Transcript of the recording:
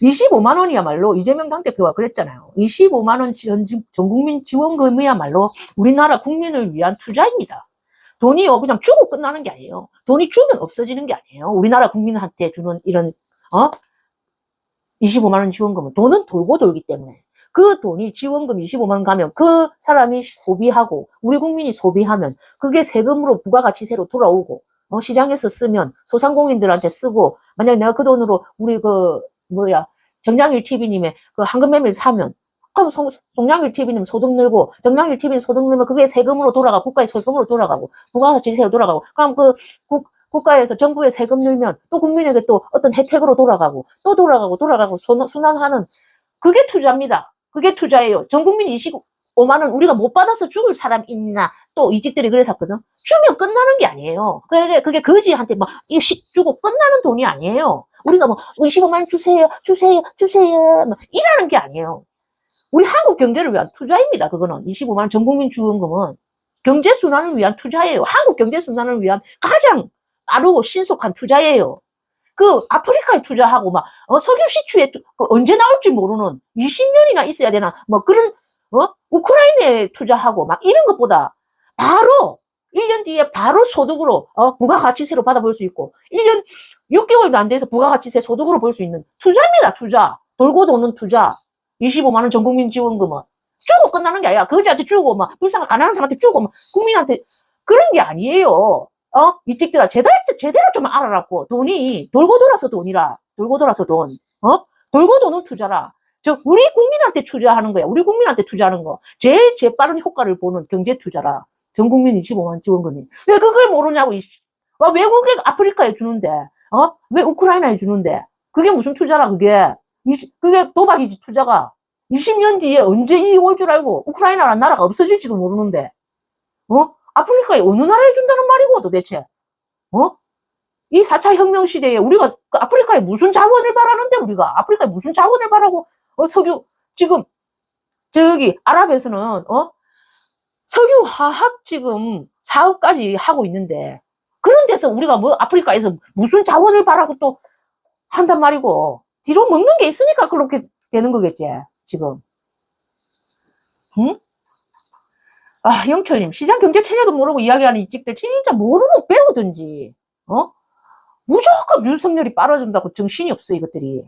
25만 원이야말로 이재명 당대표가 그랬잖아요. 25만 원 전, 전 국민 지원금이야말로 우리나라 국민을 위한 투자입니다. 돈이요 그냥 주고 끝나는 게 아니에요. 돈이 주면 없어지는 게 아니에요. 우리나라 국민한테 주는 이런 어 25만 원 지원금은 돈은 돌고 돌기 때문에 그 돈이 지원금 25만 원 가면 그 사람이 소비하고 우리 국민이 소비하면 그게 세금으로 부가가치세로 돌아오고 어, 시장에서 쓰면 소상공인들한테 쓰고 만약에 내가 그 돈으로 우리 그 뭐야 정량일 TV님의 그 황금 메밀 사면 그럼 송, 송량일 TV님 소득 늘고 정량일 TV님 소득 늘면 그게 세금으로 돌아가 국가의 세금으로 돌아가고 부가가치세로 돌아가고 그럼 그 국, 국가에서 정부의 세금 늘면 또 국민에게 또 어떤 혜택으로 돌아가고 또 돌아가고 돌아가고 순- 순환하는 그게 투자입니다. 그게 투자예요. 전 국민 25만 원 우리가 못 받아서 죽을 사람 있나 또 이집들이 그래서 했거든. 주면 끝나는 게 아니에요. 그게 그게 거지한테 막 이식 주고 끝나는 돈이 아니에요. 우리가 뭐 25만 원 주세요, 주세요, 주세요, 뭐 이라는 게 아니에요. 우리 한국 경제를 위한 투자입니다. 그거는 25만 원 전 국민 지원금은 경제 순환을 위한 투자예요. 한국 경제 순환을 위한 가장 빠르고 신속한 투자예요. 그 아프리카에 투자하고 막 어, 석유 시추에 투- 그 언제 나올지 모르는 20년이나 있어야 되나 뭐 그런 어 우크라이나에 투자하고 막 이런 것보다 바로 1년 뒤에 바로 소득으로 어 부가가치세로 받아볼 수 있고 1년 6개월도 안 돼서 부가가치세 소득으로 볼 수 있는 투자입니다 투자 돌고 도는 투자 25만 원 전국민 지원금은 주고 끝나는 게 아니야 그지한테 주고 막 불쌍한 가난한 사람한테 주고 막 국민한테 그런 게 아니에요 어? 이찍들아, 제대로, 제대로 좀 알아라고. 돈이, 돌고 돌아서 돈이라. 돌고 돌아서 돈. 어? 돌고 도는 투자라. 저, 우리 국민한테 투자하는 거야. 우리 국민한테 투자하는 거. 제일 재빠른 효과를 보는 경제 투자라. 전 국민 25만 지원금이. 왜 그걸 모르냐고. 와, 외국에 아프리카에 주는데, 어? 왜 우크라이나에 주는데? 그게 무슨 투자라, 그게. 그게 도박이지, 투자가. 20년 뒤에 언제 이익 올 줄 알고, 우크라이나라는 나라가 없어질지도 모르는데. 어? 아프리카에 어느 나라에 준다는 말이고 도대체 어? 이 4차 혁명 시대에 우리가 그 아프리카에 무슨 자원을 바라는데 우리가 아프리카에 무슨 자원을 바라고 어 석유 지금 저기 아랍에서는 어 석유 화학 지금 사업까지 하고 있는데 그런 데서 우리가 뭐 아프리카에서 무슨 자원을 바라고 또 한단 말이고 뒤로 먹는 게 있으니까 그렇게 되는 거겠지 지금 응? 아, 영철님, 시장 경제 체제도 모르고 이야기하는 이직들 진짜 모르면 배우든지, 어? 무조건 윤석열이 빨아준다고 정신이 없어, 이것들이.